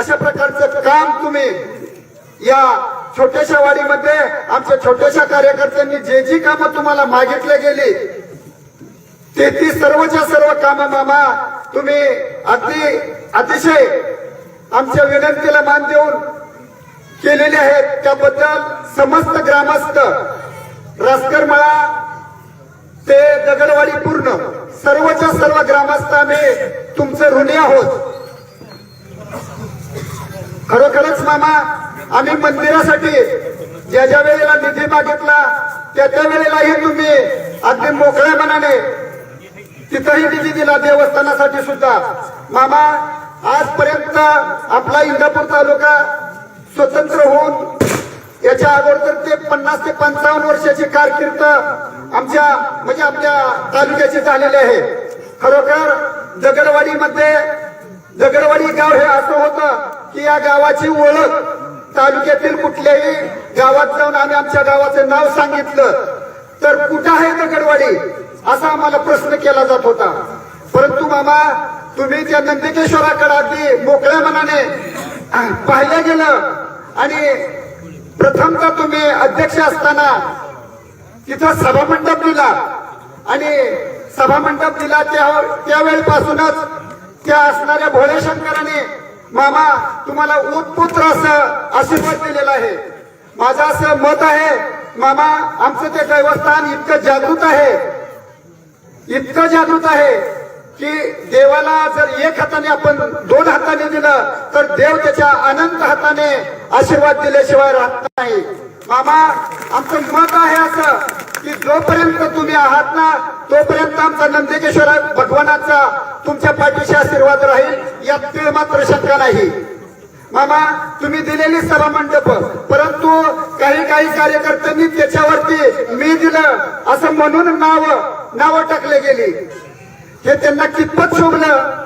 अशा प्रकारचं काम तुम्ही या छोट्याशा वाडीमध्ये आमच्या छोट्याशा कार्यकर्त्यांनी जे जी कामं तुम्हाला मागितले गेली ते ती सर्वच्या सर्व कामं मामा तुम्ही अगदी अतिशय आमच्या विनंतीला मान देऊन केलेले आहेत. त्याबद्दल समस्त ग्रामस्थ रासकरमळा ते दगडवाडी पूर्ण सर्वच्या सर्व ग्रामस्थ आम्ही तुमचे ऋणी आहोत. खरोखरच मामा आम्ही मंदिरासाठी ज्या ज्या वेळेला निधी मागितला त्या त्या वेळेलाही तुम्ही अगदी मोकळ्या मनाने तिथंही निधी दिला देवस्थानासाठी सुद्धा. मामा आजपर्यंत आपला इंदापूर तालुका स्वतंत्र होऊन याच्या अगोदर ते पन्नास ते पंचावन्न वर्षाची कारकीर्द आमच्या म्हणजे आमच्या तालुक्याची झालेली आहे. खरोखर दगडवाडीमध्ये दगडवाडी गाव हे असं होतं की या गावाची ओळख तालुक्यातील कुठल्याही गावात जाऊन आम्ही आमच्या गावाचं नाव सांगितलं तर कुठं आहे दगडवाडी असा आम्हाला प्रश्न केला जात होता. परंतु मामा तुम्ही त्या नंदिकेश्वराकडे अगदी मोकळ्या मनाने पाहिलं गेलं. आणि प्रथमतः तुम्ही अध्यक्ष असताना तिथं सभामंडप दिला. आणि सभामंडप दिला त्या त्यावेळेपासूनच त्या असणाऱ्या भोळे शंकराने मामा तुम्हाला उत्पुत्र असं आशीर्वाद दिलेला आहे. माझं असं मत आहे मामा आमचं ते देवस्थान इतकं जागृत आहे. इतकं जागृत आहे की देवाला जर एक हाताने आपण दोन हाताने दिलं तर देव त्याच्या अनंत हाताने आशीर्वाद दिल्याशिवाय राहत नाही. मामा आमचं मत आहे असं की जोपर्यंत तुम्ही आहात ना तोपर्यंत आमचा नंदिकेश्वर भगवानाचा तुमच्या पाठीशी आशीर्वाद राहील यात तीळ मात्र शंका नाही. मामा तुम्ही दिलेली सभा मंडप परंतु काही काही कार्यकर्त्यांनी त्याच्यावरती मी दिलं असं म्हणून नाव नावं टाकले गेली. हे त्यांना कितपत शोभलं.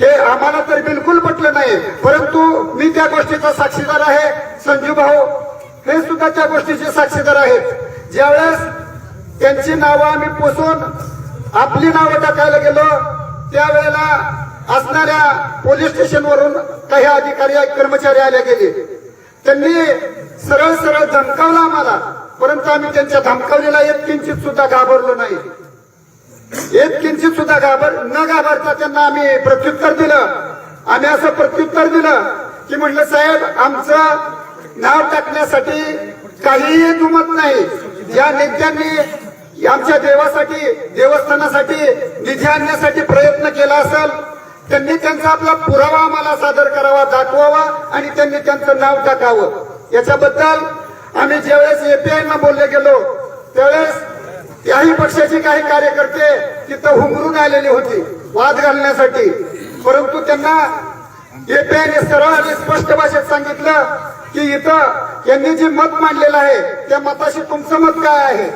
हे आम्हाला तर बिलकुल पटलं नाही परंतु मी त्या गोष्टीचा साक्षीदार आहे संजू भाऊ. हे सुद्धा त्या गोष्टीचे साक्षीदार आहेत. ज्यावेळेस त्यांची नावं आम्ही पुसून आपली नावं टाकायला गेलो त्यावेळेला असणाऱ्या पोलीस स्टेशनवरून काही अधिकारी कर्मचारी आले गेले. त्यांनी सरळ सरळ धमकावलं आम्हाला परंतु आम्ही त्यांच्या धमकावलेला एक किंचित सुद्धा घाबरलो नाही. एक किंचित सुद्धा घाबर न घाबरता त्यांना आम्ही प्रत्युत्तर दिलं. आम्ही असं प्रत्युत्तर दिलं की म्हटलं साहेब आमचं नाव टाकण्यासाठी काहीही दुमत नाही. या नेत्यांनी आमच्या देवासाठी देवस्थानासाठी निधी आणण्यासाठी प्रयत्न केला असेल त्यांनी त्यांचा आपला पुरावा आम्हाला सादर करावा दाखवावा आणि त्यांनी त्यांचं नाव टाकावं. याच्याबद्दल आम्ही ज्यावेळेस एपीआयना बोलले गेलो त्यावेळेस त्याही पक्षाचे काही कार्यकर्ते तिथं हुंगरून आलेले होते वाद घालण्यासाठी. परंतु त्यांना एपीआयने सरळ आणि स्पष्ट भाषेत सांगितलं की इथं यांनी जे मत मांडलेलं आहे त्या मताशी तुमचं मत काय आहे?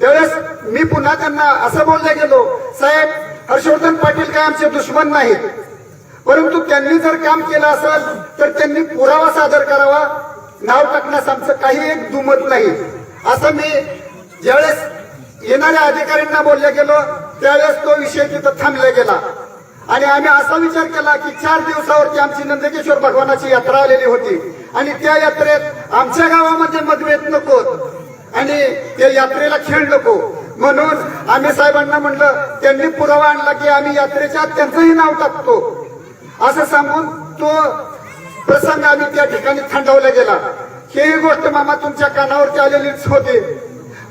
त्यावेळेस मी पुन्हा त्यांना असं बोलले गेलो साहेब हर्षवर्धन पाटील काय आमचे दुश्मन नाहीत. परंतु त्यांनी जर काम केलं असेल तर त्यांनी पुरावा सादर करावा. नाव टाकण्यास आमचं काही एक दुमत नाही. असं मी ज्यावेळेस येणाऱ्या अधिकाऱ्यांना बोलले गेलो त्यावेळेस तो विषय तिथं थांबला गेला. आणि आम्ही असा विचार केला की चार दिवसावरती आमची नंदकेश्वर भगवानाची यात्रा आलेली होती. आणि त्या यात्रेत आमच्या गावामध्ये मतभेद नकोत आणि त्या यात्रेला खेळ नको. म्हणून आम्ही साहेबांना म्हणलं त्यांनी पुरावा आणला की आम्ही यात्रेच्या त्यांचंही नाव टाकतो. असं सांगून तो प्रसंग आम्ही त्या ठिकाणी थंडवला गेला. हेही गोष्ट मामा तुमच्या कानावरती आलेलीच होती.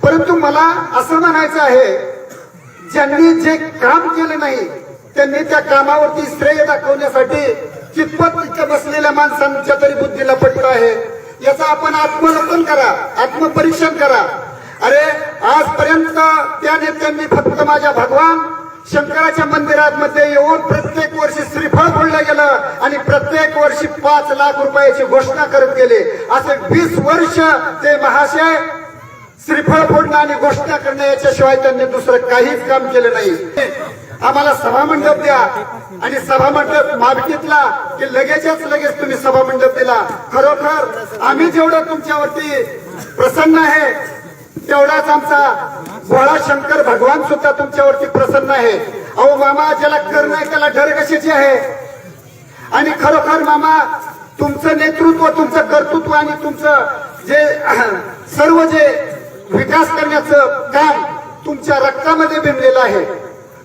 परंतु मला असं म्हणायचं आहे ज्यांनी जे काम केलं नाही त्यांनी त्या कामावरती श्रेय दाखवण्यासाठी कितपत बसलेल्या माणसांच्या तरी बुद्धीला पटत आहे. याचं आपण आत्मलोकन करा आत्मपरीक्षण करा. अरे आजपर्यंत त्या नेत्यांनी फक्त माझ्या भगवान शंकराच्या मंदिरात मध्ये येऊन प्रत्येक वर्षी श्रीफळ फोडलं गेलं आणि प्रत्येक वर्षी पाच लाख रुपयाची घोषणा करत गेले. असे वीस वर्ष ते महाशय श्रीफळ फोडणं आणि घोषणा करणं याच्याशिवाय त्यांनी दुसरं काहीच काम केलं नाही. आम्हाला सभामंडप द्या. आणि सभामंडप घेतला की लगेचच लगेच तुम्ही सभामंडप दिला. खरोखर आम्ही जेवढं तुमच्यावरती प्रसन्न आहे तेवढाच आमचा भोळा शंकर भगवान सुद्धा तुमच्यावरती प्रसन्न आहे. अहो मामा ज्याला कर नाही त्याला डर कशाची आहे? आणि खरोखर मामा तुमचं नेतृत्व तुमचं कर्तृत्व आणि तुमचं जे सर्व जे विकास करण्याचं काम तुमच्या रक्तामध्ये भिनलेलं आहे.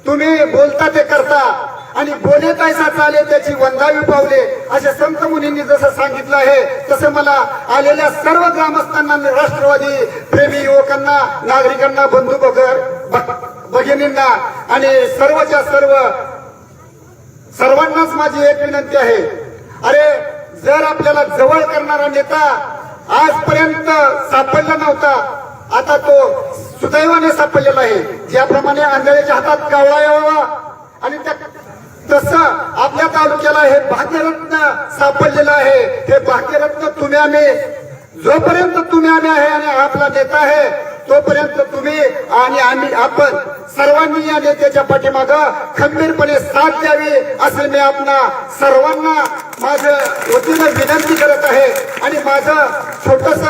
तुम्ही बोलता ते करता. आणि बोले पैसा चाले त्याची वंदावी पावले. अशा संत मुनींनी जसं सांगितलं आहे तसं मला आलेल्या सर्व ग्रामस्थांना राष्ट्रवादी प्रेमी युवकांना नागरिकांना बंधू बगर भ- भगिनींना आणि सर्वच्या सर्व सर्वांनाच माझी एक विनंती आहे. अरे जर आपल्याला जवळ करणारा नेता आजपर्यंत सापडला नव्हता आता तो सुदैवाने सापडलेला आहे. ज्याप्रमाणे आंधळ्याच्या हातात कावळा यावा आणि त्या तसं आपल्या तालुक्याला हे भाग्यरत्न सापडलेलं आहे. हे भाग्यरत्न तुम्ही आम्ही जोपर्यंत तुम्ही आम्ही आहे आणि आपला नेता आहे तोपर्यंत तुम्ही आणि आम्ही आपण सर्वांनी या नेत्याच्या पाठीमाग खंबीरपणे साथ द्यावी असे मी आपणा सर्वांना माझं वतीनं विनंती करत आहे. आणि माझं छोटस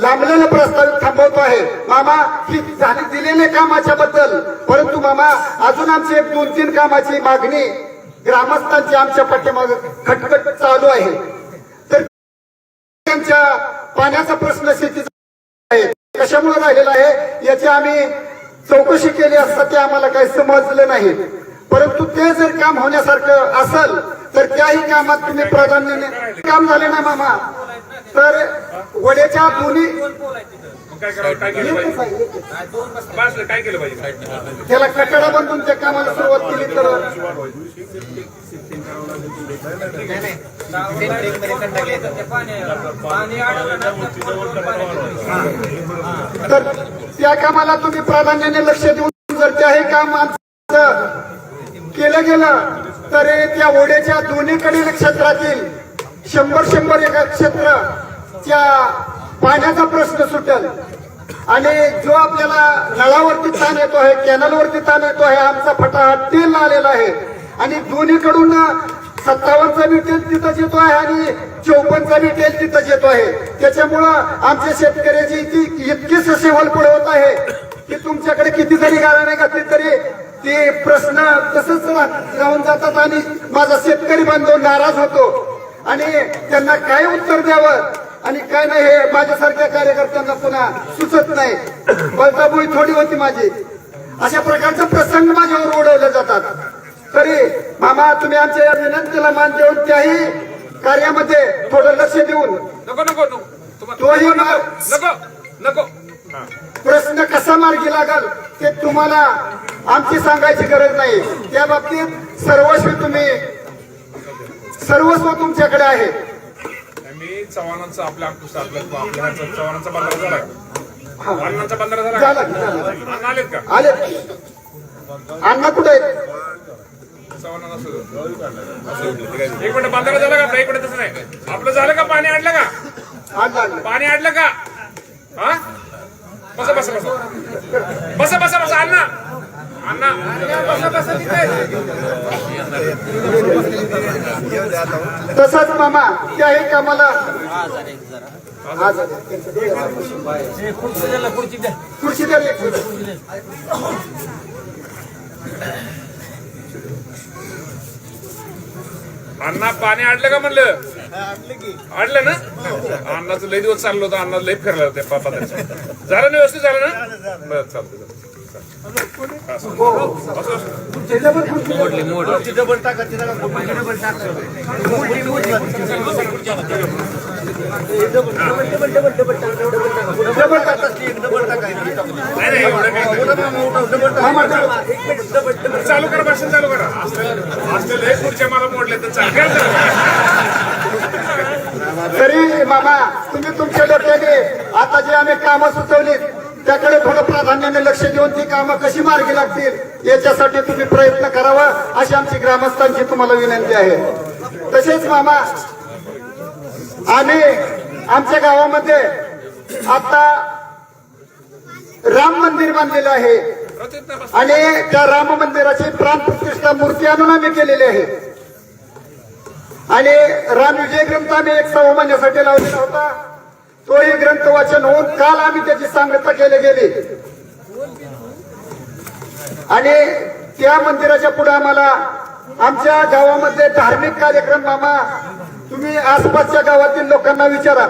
लांबलेलं प्रस्तावित थांबवतो आहे. मामा ही झाली दिलेल्या कामाच्या बद्दल परंतु मामा अजून आमची एक दोन तीन कामाची मागणी ग्रामस्थांची आमच्या पाठीमाग खटखट चालू आहे. तर त्यांच्या पाण्याचा प्रश्न शेतीचा आहे. कशामुळे राहिलेला आहे? याची आम्ही चौकशी केली असता ते आम्हाला काही समजलं नाही. परंतु ते जर काम होण्यासारखं असल तर त्याही कामात तुम्ही प्राधान्याने काम झाले ना मामा? तर वड्याच्या दोन्ही मग काय करावं? काय केलं पाहिजे? बस काय केलं पाहिजे? त्याला कठडा बांधून त्या कामाला सुरुवात केली तर तर त्या कामाला तुम्ही प्राधान्याने लक्ष देऊन जर त्याही काम केलं गेलं तर त्या ओढ्याच्या दोन्हीकडील क्षेत्रातील शंभर शंभर एका क्षेत्र त्या पाण्याचा प्रश्न सुटेल. आणि जो आपल्याला नळावरती ताण येतो आहे कॅनलवरती ताण येतो आहे आमचा फटा तेल आलेला आहे. आणि दोन्हीकडून सत्तावन्नचा बी तेल तिथंच येतो आहे आणि चौपन्नचा बी तेल तिथंच येतो आहे. त्याच्यामुळं आमच्या शेतकऱ्याची ती इतकी ससेवल पुढे होत आहे की तुमच्याकडे किती जरी गाळा नाही घातली तरी ते प्रश्न तसंच राहून जातात आणि माझा शेतकरी बांधव नाराज होतो. आणि त्यांना काय उत्तर द्यावं? आणि काय नाही हे माझ्यासारख्या कार्यकर्त्यांना पुन्हा सुचत नाही. बळताबोळी थोडी होती माझी. अशा प्रकारचे प्रसंग माझ्यावर ओढवले जातात. तरी मामा तुम्ही आमच्या या विनंतीला मान देऊन त्याही कार्यामध्ये थोडं लक्ष देऊन. नको नको तोही नको नको. हा. प्रश्न कसा मार्गी लागल ते तुम्हाला आमची सांगायची गरज नाही. त्या बाबतीत सर्वस्वी तुम्ही सर्वस्व तुमच्याकडे आहे. मी चव्हाणांचा आपल्या चव्हाणांचा बंधारा झाला? अण्णांचा बंधारा झाला. अण्णा आलेत का? आले अण्णा कुठे. एक मिनिट बंधारा झाला का एक मिनिट तसं नाही. आपलं झालं का? पाणी आणलं का? पाणी आणलं का? हा? बसा बसा बसा. बसा बसा बसा अण्णा. तसंच मामा त्याही कामाला. आज खुर्ची द्या एक. अण्णा पाणी आणलं का म्हणलं? आणलं ना? अण्णाचं लय दिवस चाललं होतं अण्णा लय फिरलं होतं पापा झालं ना व्यवस्थित झालं ना? बरं चालतं चालू करा भाषण चालू करा. असलं लय खुर्च्या मला मोडले तर चालेल तरी मामा तुम्ही तुमच्या डोक्याने आता जे आम्ही कामं सुचवली त्याकडे थोडं प्राधान्याने लक्ष देऊन ती कामं कशी मार्गी लागतील याच्यासाठी तुम्ही प्रयत्न करावा अशी आमची ग्रामस्थांची तुम्हाला विनंती आहे. तसेच मामा आम्ही आमच्या गावामध्ये आता राम मंदिर बांधलेलं आहे. आणि त्या राम मंदिराची प्राण प्रतिष्ठा मूर्ती आणून आम्ही केलेली आहे. आणि राम विजय ग्रंथ आम्ही एक सव महिन्यासाठी लावलेला होता. तोही ग्रंथ वाचन होऊन काल आम्ही त्याची सांगता केली गेली. आणि त्या मंदिराच्या पुढे आम्हाला आमच्या गावामध्ये धार्मिक कार्यक्रम मामा तुम्ही आसपासच्या गावातील लोकांना विचारा.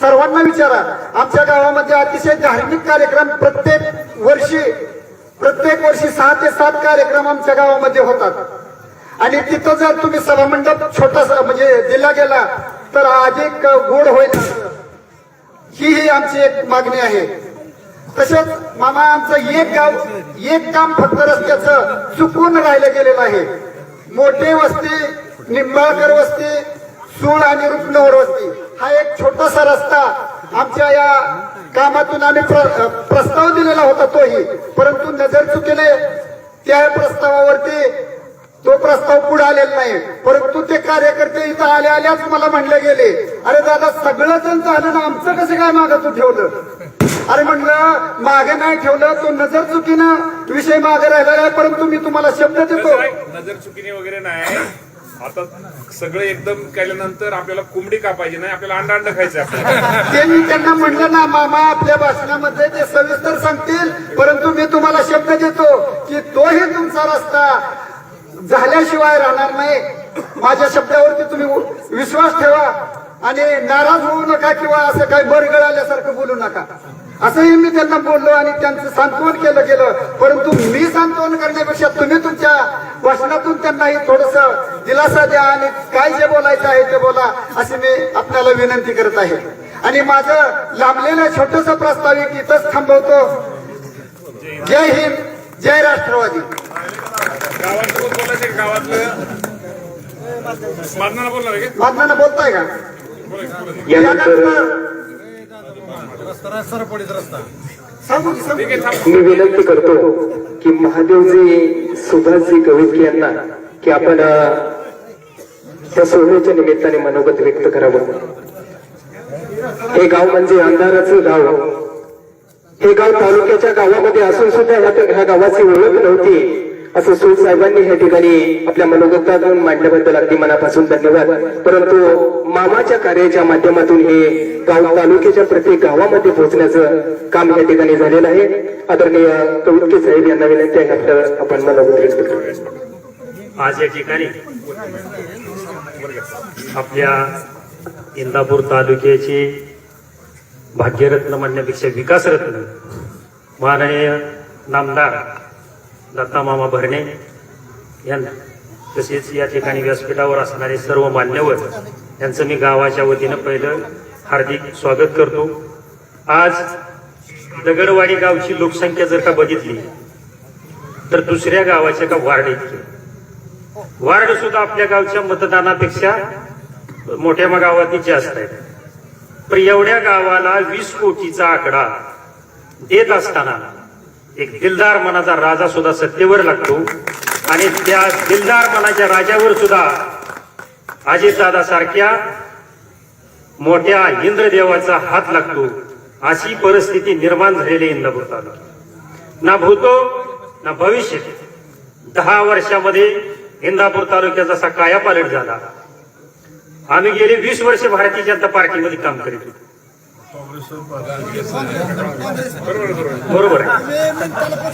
सर्वांना विचारा. आमच्या गावामध्ये अतिशय धार्मिक कार्यक्रम प्रत्येक वर्षी प्रत्येक वर्षी सहा ते सात कार्यक्रम आमच्या गावामध्ये होतात. आणि तिथं जर तुम्ही सभामंडप छोटासा म्हणजे दिला गेला तर अधिक गोड होईल. ही ही आमची एक मागणी आहे. तसेच मामा आमचं एक गाव एक काम फक्त रस्त्याचं चुकून राहिलं गेलेलं आहे. मोठे वस्ती निंबाळकर वस्ती सूळ आणि रुपनवर वस्ती हा एक छोटासा रस्ता आमच्या या कामातून आम्ही प्र- प्रस्ताव दिलेला होता तोही. परंतु नजर चुकीने त्या प्रस्तावावरती तो प्रस्ताव पुढे आलेला नाही. परंतु ते कार्यकर्ते इथं आले आल्याच मला म्हणले गेले. अरे दादा सगळं जण झालं ना आमचं कसं काय मागं तू ठेवलं? अरे म्हणलं मागे नाही ठेवलं तो नजर चुकीनं विषय मागे राहिलेला आहे परंतु मी तुम्हाला शब्द देतो. नजर चुकीने वगैरे नाही. आता सगळं एकदम केल्यानंतर आपल्याला कोंबडी कापायची नाही आपल्याला अंडा अंड खायचं आपल्याला. ते मी त्यांना म्हणलं ना मामा आपल्या भाषणामध्ये ते सविस्तर सांगतील. परंतु मी तुम्हाला शब्द देतो की तोही तुमचा रस्ता. झाल्याशिवाय राहणार नाही. माझ्या शब्दावरती तुम्ही विश्वास ठेवा आणि नाराज होऊ नका किंवा असं काही बरगळ आल्यासारखं बोलू नका. असंही मी त्यांना बोललो आणि त्यांचं सांत्वन केलं गेलं. परंतु मी सांत्वन करण्यापेक्षा तुम्ही तुमच्या भाषणातून त्यांनाही थोडस दिलासा द्या आणि काय जे बोलायचं आहे ते बोला अशी मी आपल्याला विनंती करत आहे. आणि माझं लांबलेलं छोटस प्रस्ताविक इथंच थांबवतो. जय हिंद. जय राष्ट्रवादी. गावातलं बोलायचं गावातलं मारणारा बोलणार बोलताय का यानंतर मी विनंती करतो की महादेवजी सुभाषजी गवळकी यांना की आपण त्या सोहळ्याच्या निमित्ताने मनोगत व्यक्त करावं. हे गाव म्हणजे अंधाराचं गाव. हे गाव तालुक्याच्या गावामध्ये असून सुद्धा ह्या गावाची ओळख नव्हती. असं सूर साहेबांनी या ठिकाणी आपल्या मनोगतातून मांडल्याबद्दल अगदी मनापासून धन्यवाद. परंतु मामाच्या कार्याच्या माध्यमातून हे गाव तालुक्याच्या प्रत्येक गावामध्ये पोहोचण्याचं काम या ठिकाणी झालेलं आहे. आदरणीय कवितके साहेब यांना विनंती आहे. आपलं आपण मनोगत आज या ठिकाणी आपल्या इंदापूर तालुक्याची भाग्यरत्न म्हणण्यापेक्षा विकासरत्न. माननीय नामदार दत्तामामा भरणे यांना तसेच या ठिकाणी व्यासपीठावर असणारे सर्व मान्यवर यांचं मी गावाच्या वतीनं पहिलं हार्दिक स्वागत करतो. आज दगडवाडी गावची लोकसंख्या जर का बघितली तर दुसऱ्या गावाच्या का वार्ड इतके? वार्ड सुद्धा आपल्या गावच्या मतदानापेक्षा मोठ्या गावात जास्त आहेत. प्रियवड्या गावाला वीस कोटीचा आकडा देत असताना एक दिलदार मनाचा राजा सुद्धा सत्तेवर लागतो. आणि त्या दिलदार मनाच्या राजावर सुद्धा अजितदादा सारख्या मोठ्या इंद्रदेवाचा हात लागतो. अशी परिस्थिती निर्माण झालेली इंदापूर ना भूतो ना भविष्य. दहा वर्षामध्ये इंदापूर तालुक्याचा असा कायापालट झाला. आम्ही गेले वीस वर्ष भारतीय जनता पार्टीमध्ये काम करीत होतो. बरोबर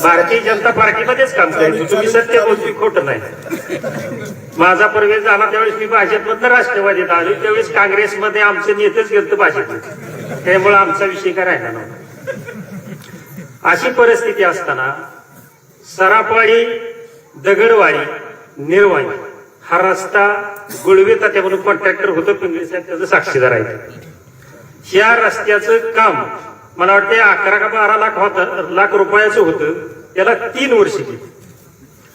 भारतीय जनता पार्टीमध्येच काम करीत होतो. तुम्ही सत्य गोष्टी खोट नाही. माझा प्रवेश झाला त्यावेळेस मी भाजपमधनं राष्ट्रवादीत आलो त्यावेळेस काँग्रेसमध्ये आमचे नेतेच गेलं भाजप त्यामुळे आमचा विषय काय राहिला नव्हता. अशी परिस्थिती असताना सरापाळी दगडवाडी निर्वाणी हा रस्ता गुळवे तात्या कॉन्ट्रॅक्टर होतं पिंगळी साहेब त्याचं साक्षीदार आहे ह्या रस्त्याचं काम मला वाटतं अकरा का बारा लाख होतं लाख रुपयाचं होतं त्याला तीन वर्ष गेली.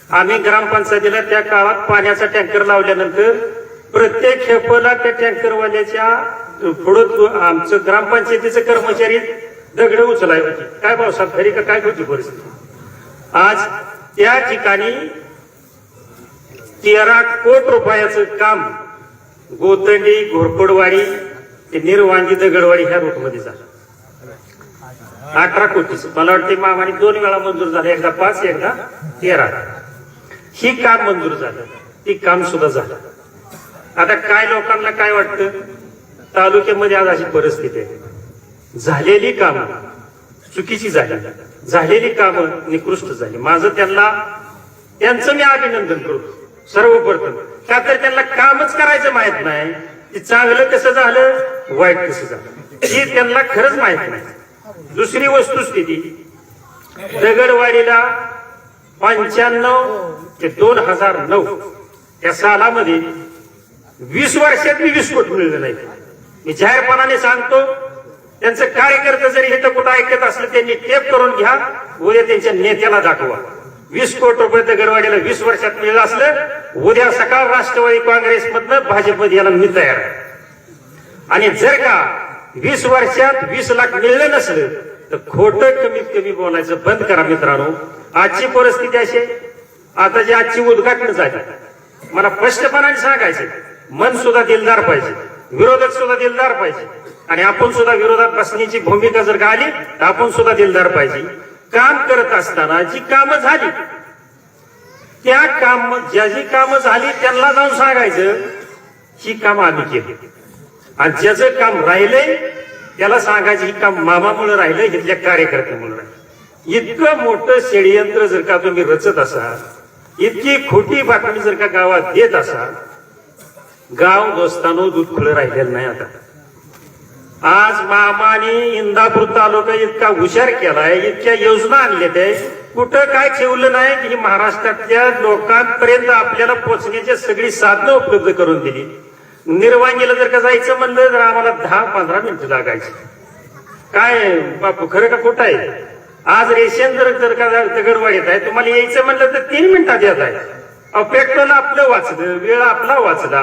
आम्ही ग्रामपंचायतीला त्या काळात पाण्याचा टँकर लावल्यानंतर प्रत्येक खेपला त्या टँकरवाल्याच्या पुढं आमचं ग्रामपंचायतीचे कर्मचारी दगड उचलाय होते. काय पावसात घरी का काय होती परिस्थिती? आज त्या ठिकाणी तेरा कोट रुपयाचं काम गोतंडी घोरपडवाडी ते निर्वांगी दगडवाडी ह्या रूटमध्ये झालं. अठरा कोटीच. मला वाटते मामाने दोन वेळा मंजूर झालं एकदा पाच एकदा तेरा. ही काम मंजूर झालं. ती काम सुद्धा झालं. आता काय लोकांना काय वाटतं? तालुक्यामध्ये आज अशी परिस्थिती आहे. झालेली कामं चुकीची झाली. झालेली कामं निकृष्ट झाली. माझं त्यांना त्यांचं मी अभिनंदन करतो. सर्वप्रथम. का तर त्यांना कामच करायचं माहीत नाही. की चांगलं कसं झालं? वाईट कसं झालं? हे त्यांना खरंच माहीत नाही. दुसरी वस्तुस्थिती. दगडवाडीला पंच्याण्णव ते दोन हजार नऊ. या सालामध्ये वीस वर्षात मी वीस कोटी मिळलं नाही. मी जाहीरपणाने सांगतो त्यांचं कार्यकर्ते जरी हे तर कुठं ऐकत असलं त्यांनी टेप करून घ्या उद्या त्यांच्या नेत्याला दाखवा. वीस कोटी रुपये दगडवाडीला वीस वर्षात मिळलं असलं उद्या सकाळ राष्ट्रवादी काँग्रेसमधनं भाजपमध्ये याला मी तयार आहे. आणि जर का वीस वर्षात वीस लाख मिळलं नसलं तर खोटं कमीत कमी बोलायचं बंद करा मित्रांनो. आजची परिस्थिती अशी आहे, आता जी आजची उद्घाटन झाली मला स्पष्टपणाने सांगायचं मन सुद्धा दिलदार पाहिजे विरोधक सुद्धा दिलदार पाहिजे आणि आपण सुद्धा विरोधात बसण्याची भूमिका जर का आली तर आपण सुद्धा दिलदार पाहिजे. काम करत असताना जी कामं झाली त्या काम ज्या जी कामं झाली त्यांना जाऊन सांगायचं ही कामं आम्ही केली. आणि ज्याचं काम राहिलंय त्याला सांगायचं ही काम मामामुळे राहिलंय इथल्या कार्यकर्त्यामुळे राहिलं. इतकं मोठं षडयंत्र जर का तुम्ही रचत असाल इतकी खोटी बातमी जर का गावात देत असाल गाव दोस्तानो दूध खुलं राहिलेलं नाही आता. आज मामाने इंदापूर तालुका इतका हुशार केलाय इतक्या योजना आणल्या ते कुठं काय ठेवलं नाही की महाराष्ट्रातल्या लोकांपर्यंत आपल्याला पोचण्याची सगळी साधनं उपलब्ध करून दिली. निर्वांगीला जर का जायचं म्हणलं तर आम्हाला दहा पंधरा मिनिटं लागायची. काय बापू खरं का कुठं आहे? आज रेशन जर जर का दगडवाडीत आहे तुम्हाला यायचं म्हणलं तर तीन मिनिटात येत आहे. पेट्रोल आपलं वाचलं वेळ आपला वाचला.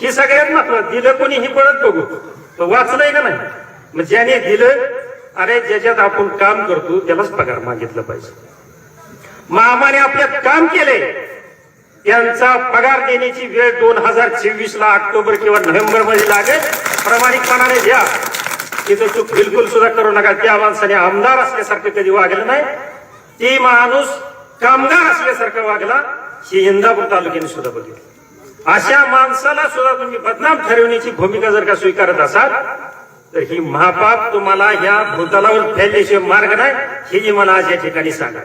हे सगळ्यात महत्वाचं दिलं कोणी ही परत बघू. तो वाचलंय का नाही? मग ज्याने दिलं अरे ज्याच्यात आपण काम करतो त्यालाच पगार मागितला पाहिजे. मामाने आपल्यात काम केले यांचा पगार देण्याची वेळ दोन हजार चोवीस ला ऑक्टोबर किंवा नोव्हेंबरमध्ये लागेल. प्रामाणिकपणाने द्या तिथं चूक बिलकुल सुद्धा करू नका. त्या माणसाने आमदार असल्यासारखं कधी वागलं नाही. ती माणूस कामगार असल्यासारखं वागला हे इंदापूर तालुक्याने सुद्धा बघितलं. अशा माणसाला सुद्धा तुम्ही बदनाम ठरवण्याची भूमिका जर का स्वीकारत असाल तर ही महापाप तुम्हाला ह्या भूतलावर फैलल्याशिवाय मार्ग नाही हे जी मला आज या ठिकाणी सांगा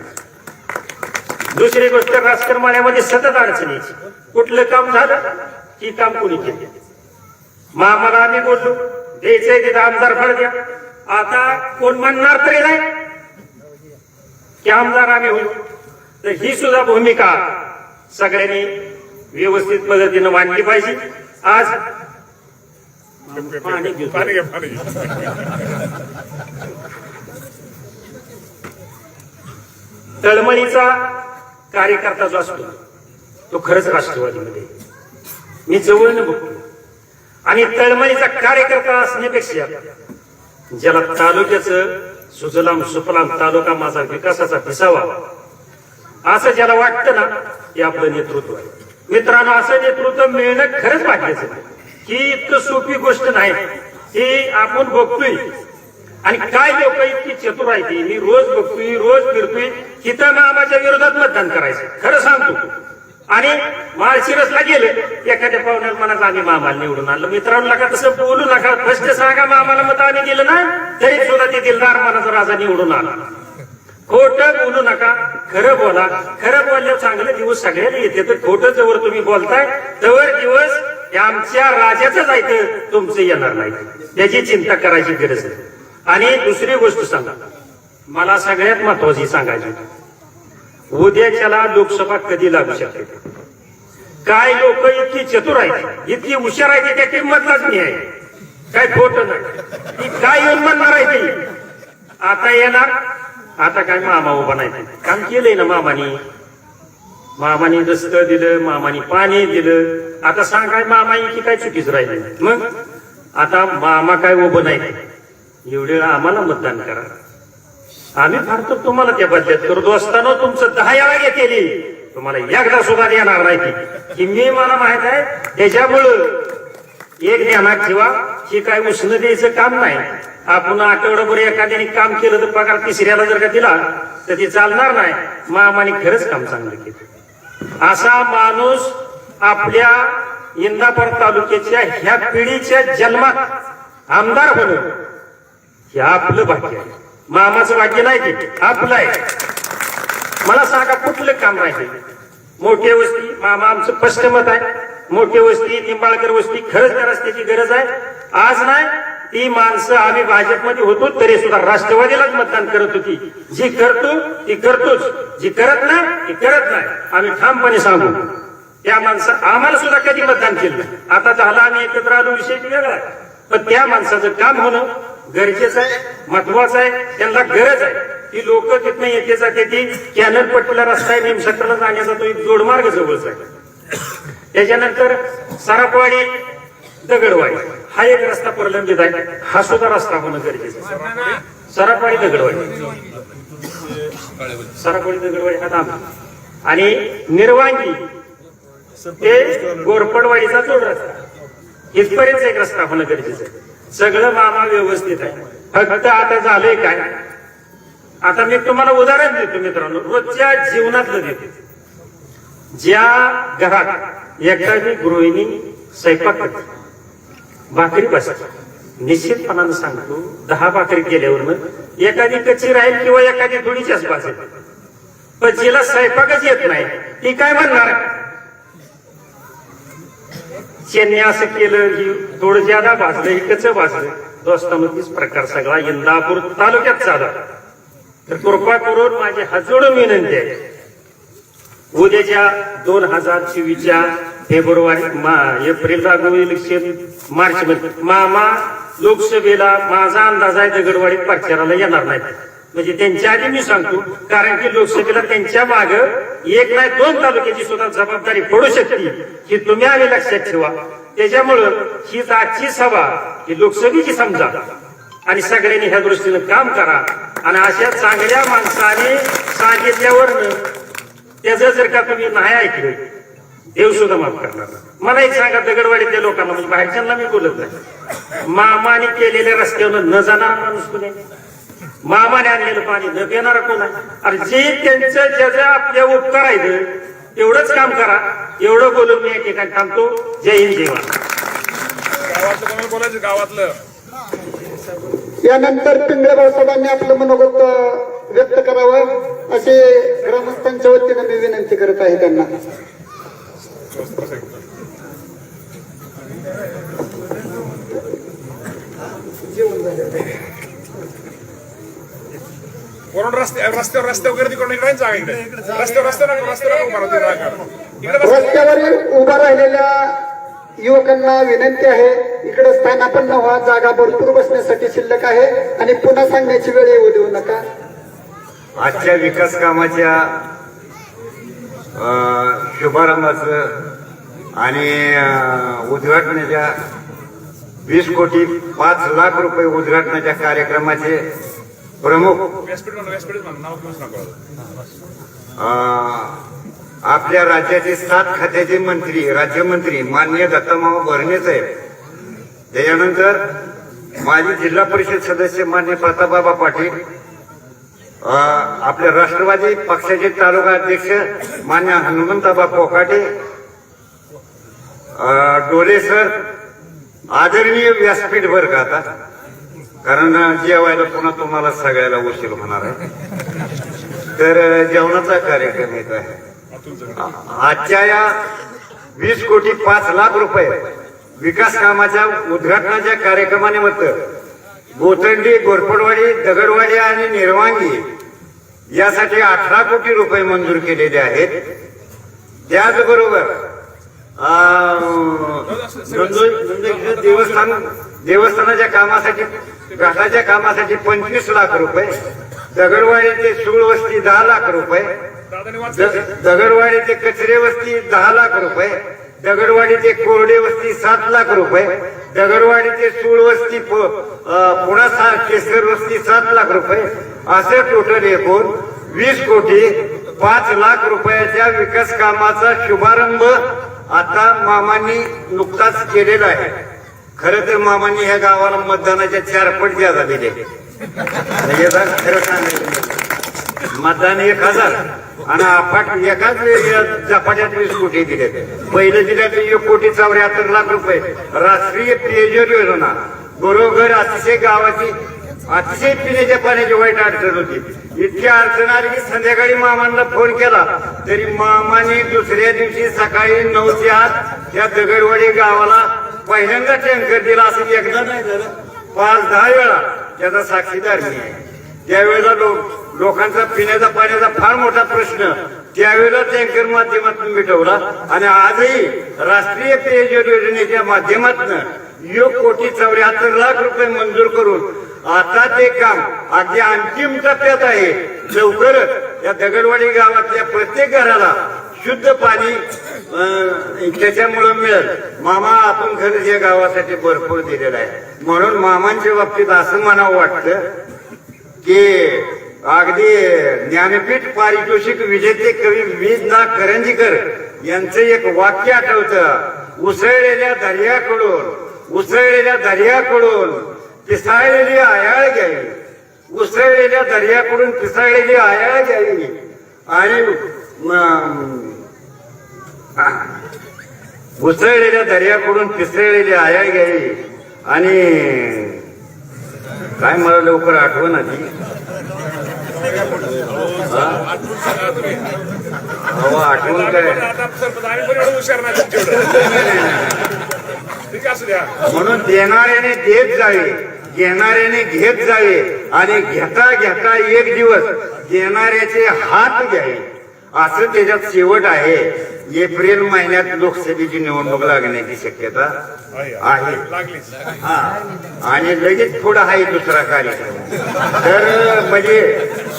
दुसरी गोष्ट राजकारणामध्ये सतत अडचणीची. कुठलं काम झालं की काम कोणी केलं? मामाला आम्ही बोललो द्यायचंय तिथं आमदार फळ द्या. आता कोण म्हणणार तरी नाही. की आमदार आम्ही होईल तर ही सुद्धा भूमिका सगळ्यांनी व्यवस्थित पद्धतीनं मांडली पाहिजे आज पाणी. तळमळीचा कार्यकर्ता जो असतो तो खरंच राष्ट्रवादीमध्ये. मी जवळनं बघतो आणि तळमळीचा कार्यकर्ता असण्यापेक्षा ज्याला तालुक्याचं सुजलाम सुफलाम तालुका माझा विकासाचा दिसावा असं ज्याला वाटतं ना ते आपलं नेतृत्व आहे मित्रांनो असं नेतृत्व मिळणं खरंच वाटायचं ही इतकं सोपी गोष्ट नाही. ही आपण बघतोय. आणि काय लोक इतकी चतुर आहे ती मी रोज बघतोय रोज फिरतोय. तिथं मामाच्या विरोधात मतदान करायचं. खरं सांगतो. आणि माळशिरसला गेले एखाद्या पाहुण्यात मनात आम्ही मामाला निवडून आणलं. मित्रांनो नका तसं बोलू नका. फस्ट सांगा मामाला मत आम्ही दिलं ना तरी सुद्धा ते दिलदार मनाचा राजा निवडून आला. खोटं बोलू नका खरं बोला. खरं बोललं चांगले दिवस सगळ्याला येते. तर खोटं जवळ तुम्ही बोलताय तवर दिवस आमच्या राजाचं जायचं तुमचं येणार नाही. त्याची चिंता करायची गरज नाही. आणि दुसरी गोष्ट सांगा. मला सगळ्यात महत्वाची सांगायची. उद्याच्याला लोकसभा कधी लागू शकते? काय लोक इतकी चतुर आहेत? इतकी हुशार आहेत त्या किंमतलाच नाही आहे. काय खोट नाही. काय येऊन म्हणणार आहे ती आता येणार. आता काय मामा उभा नाही. काम केलंय ना मामानी. मामानी रस्तं दिलं मामानी पाणी दिलं. आता सांग काय मामा की काय चुकीच राहिली मग? आता मामा काय उभं नाही. एवढे आम्हाला मतदान करा. आम्ही फार तर तुम्हाला त्या बदल्यात करतो असताना तुमचं दहा याला घेतली तुम्हाला एकदा सुद्धा देणार नाही की मी मला माहीत आहे त्याच्यामुळं एक ध्यानात ठेवा हे काय उष्ण द्यायचं काम नाही. आपण आठवडाभर एखाद्याने काम केलं तर पगार तिसऱ्याला जर का दिला तर ते चालणार नाही. मामाने खरंच काम चांगलं केलं. असा माणूस आपल्या इंदापूर तालुक्याच्या ह्या पिढीच्या जन्मात आमदार होणं हे आपलं भाग्य आहे. मामाचं भाग्य नाही ते आपलं आहे. मला सांगा कुठलं काम राहिले? मोठे वस्ती मामा आमचं स्पष्ट मत आहे. मोठी वस्ती निंबाळकर वस्ती खरंच त्या रस्त्याची गरज आहे. आज नाही ती माणसं आम्ही भाजपमध्ये होतो तरी सुद्धा राष्ट्रवादीलाच मतदान करत होती. जी करतो ती करतोच. जी करत नाही ती करत नाही. आम्ही ठामपणे सांगू. त्या माणसं आम्हाला सुद्धा कधी मतदान केलं आता झाला आम्ही एकत्र आलो विषय वेगळा पण त्या माणसाचं काम होणं गरजेचं आहे महत्वाचं आहे त्यांना गरज आहे. ती लोक तिथनं येते जाते ती कॅनल पट्टीला रस्ता आहे निमसक्राला जाण्याचा तो एक जोडमार्ग जवळचा आहे. त्याच्यानंतर सरापवाडी दगडवाडी. हा एक रस्ता प्रलंबित आहे. हा सुद्धा रस्ता होणं गरजेचं सरापवाडी दगडवाडी. सरापवाडी दगडवाडी हा दाम आणि निर्वांगी ते गोरपडवाडीचा जोड रस्ता. इथपर्यंत एक रस्ता होणं गरजेचं आहे. सगळं मामा व्यवस्थित आहे. फक्त आता झालंय काय? आता मी तुम्हाला उदाहरण देतो मित्रांनो. रोजच्या जीवनातलं देतो. ज्या घरात एखादी गृहिणी स्वयंपाक भाकरी बसते निश्चितपणानं सांगतो दहा भाकरी केल्यावरनं एखादी कच्ची राहील किंवा एखादी थोडीच्याच भासेल पण जिला स्वयंपाकच येत नाही ती काय म्हणणार? त्यांनी असं केलं की थोडं ज्यादा भाजलं ही कच भाजलं दोस्तांनो तीच प्रकार सगळा इंदापूर तालुक्यात झाला. तर कृपा करून माझी हात विनंती आहे उद्याच्या दोन हजार चोवीसच्या फेब्रुवारी मा- एप्रिल इलेक्शन मार्च मध्ये. मामा लोकसभेला माझा अंदाज आहे दगडवाडीत प्रचाराला येणार नाही. म्हणजे त्यांच्या आधी मी सांगतो कारण की लोकसभेला त्यांच्या माग एक नाही दोन तालुक्याची सुद्धा जबाबदारी पडू शकते. ही तुम्ही आम्ही लक्षात ठेवा. त्याच्यामुळं ही आजची सभा ही लोकसभेची समजा. आणि सगळ्यांनी ह्या दृष्टीनं काम करा. आणि अशा चांगल्या माणसाने सांगितल्यावर त्याचं जर का तुम्ही नाही ऐकलं देव सुद्धा माफ करणार मला एक सांगा दगडवाडीतल्या लोकांना म्हणजे बाहेरच्यांना मी बोलत नाही. मामाने केलेल्या रस्त्यावर न जाणार माणूस कुणी? मामाने आणलेलं पाणी न देणार कोण अरे जे त्यांचं ज्याचं आपल्या उपकार आहे तेवढंच काम करा. एवढं बोलून मी या ठिकाणी थांबतो. जय हिंद जय गावातलं बोलायचं? गावातलं. यानंतर पिंगळे भाऊसाहेबांनी आपलं मनोगत व्यक्त करावं असे ग्रामस्थांच्या वतीनं मी विनंती करत आहे त्यांना. कोण रस्ते रस्त्यावर रस्त्यावर इकडे जागा इकडे. नको उभा राहिलेल्या युवकांना विनंती आहे इकडे स्थान आपण व्हा जागा भरपूर बसण्यासाठी शिल्लक आहे आणि पुन्हा सांगण्याची वेळ येऊ देऊ नका. आजच्या विकास कामाच्या शुभारंभाचं आणि उद्घाटनाच्या वीस कोटी पाच लाख रुपये उद्घाटनाच्या कार्यक्रमाचे प्रमुख आपल्या राज्याचे सात खात्याचे मंत्री राज्यमंत्री माननीय दत्तामामा भरणे साहेब. त्याच्यानंतर माजी जिल्हा परिषद सदस्य मान्य प्रतापबाबा पाटील आपल्या राष्ट्रवादी पक्षाचे तालुका अध्यक्ष मान्य हनुमंताबा पोकाटे डोले सर आदरणीय व्यासपीठ बर का आता. कारण जेवायला पुन्हा तुम्हाला सगळ्याला उशीर होणार आहे. तर जेवणाचा कार्यक्रम येत आहे. आजच्या या वीस कोटी पाच लाख रुपये विकास कामाच्या उद्घाटनाच्या कार्यक्रमानिमित्त गोतंडी गोरपडवाडी दगडवाडी आणि निर्वांगी यासाठी अठरा कोटी रुपये मंजूर केलेले आहेत. त्याचबरोबर देवस्थान देवस्थानाच्या कामासाठी घाटाच्या कामासाठी पंचवीस लाख रुपये दगडवाडी ते सुळवस्ती दहा लाख रुपये दादाने वाचलं द- दगडवाडी ते कचरे वस्ती दहा लाख रुपये दगडवाडी ते कोरडे वस्ती सात लाख रुपये दगडवाडी ते सूळ वस्ती प- अं, पुणा सा केसर वस्ती सात लाख रुपये असे टोटल एकूण वीस कोटी पाच लाख रुपयाच्या विकास कामाचा शुभारंभ आता मामांनी नुकताच केलेला आहे. खरं तर मामांनी ह्या गावाला मतदानाच्या चार पट जादा दिले म्हणजे खरं सांगायचं मतदान एक हजार. आणि अफाट एकाच वेळी झपाट्यात वीस कोटी दिले पहिलं जिल्ह्यात एक कोटी चौऱ्याहत्तर लाख रुपये. राष्ट्रीय पेयजल योजना. बरोबर अतिशय गावाची अतिशय पिण्याच्या पाण्याची वाईट अडचण होती. इतकी अडचण आली की संध्याकाळी मामांना फोन केला. तरी मामाने दुसऱ्या दिवशी सकाळी नऊ ते आत या दगडवाडी गावाला पहिल्यांदा टँकर दिला असं एकदा नाही झालं. पाच दहा वेळा त्याचा साक्षीदार मी आहे. त्यावेळेला लोक लोकांचा पिण्याचा पाण्याचा फार मोठा प्रश्न. त्यावेळेला टँकर माध्यमातून मिटवला आणि आजही राष्ट्रीय पेयजल योजनेच्या माध्यमातून एक कोटी चौऱ्याहत्तर लाख रुपये मंजूर करून आता ते काम अगदी अंतिम टप्प्यात आहे. लवकरच या दगडवाडी गावातल्या प्रत्येक घराला शुद्ध पाणी त्याच्यामुळं मिळेल. मामा आपण खरंच या गावासाठी भरपूर दिलेला आहे. म्हणून मामांच्या बाबतीत असं म्हणावं वाटतं की अगदी ज्ञानपीठ पारितोषिक विजेते कवी वीज ना करंजीकर यांचं एक वाक्य आठवतं. उसळलेल्या दर्याकडून उसळलेल्या दर्याकडून पिसाळलेली आयाळ घ्यावी उसळलेल्या दर्याकडून पिसाळलेली आयाळ घ्यावी आणि उसळलेल्या दर्याकडून पिसळलेली आयाळ घ्यावी आणि काय मला लवकर आठवण आली? आठवून काय म्हणून देणाऱ्याने देत जावे घेणाऱ्याने घेत जावे आणि घेता घेता एक दिवस देणाऱ्याचे हात घ्यावे. असं त्याच्यात शेवट आहे. एप्रिल महिन्यात लोकसभेची निवडणूक लागण्याची शक्यता आहे. हा. आणि लगेच पुढं आहे दुसरा कार्यक्रम. तर म्हणजे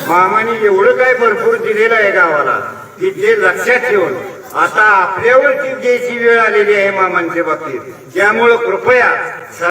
मामाने एवढं काय भरपूर दिलेलं आहे गावाला की ते लक्षात ठेवून आता आपल्यावरती द्यायची वेळ आलेली आहे मामांच्या बाबतीत त्यामुळं कृपया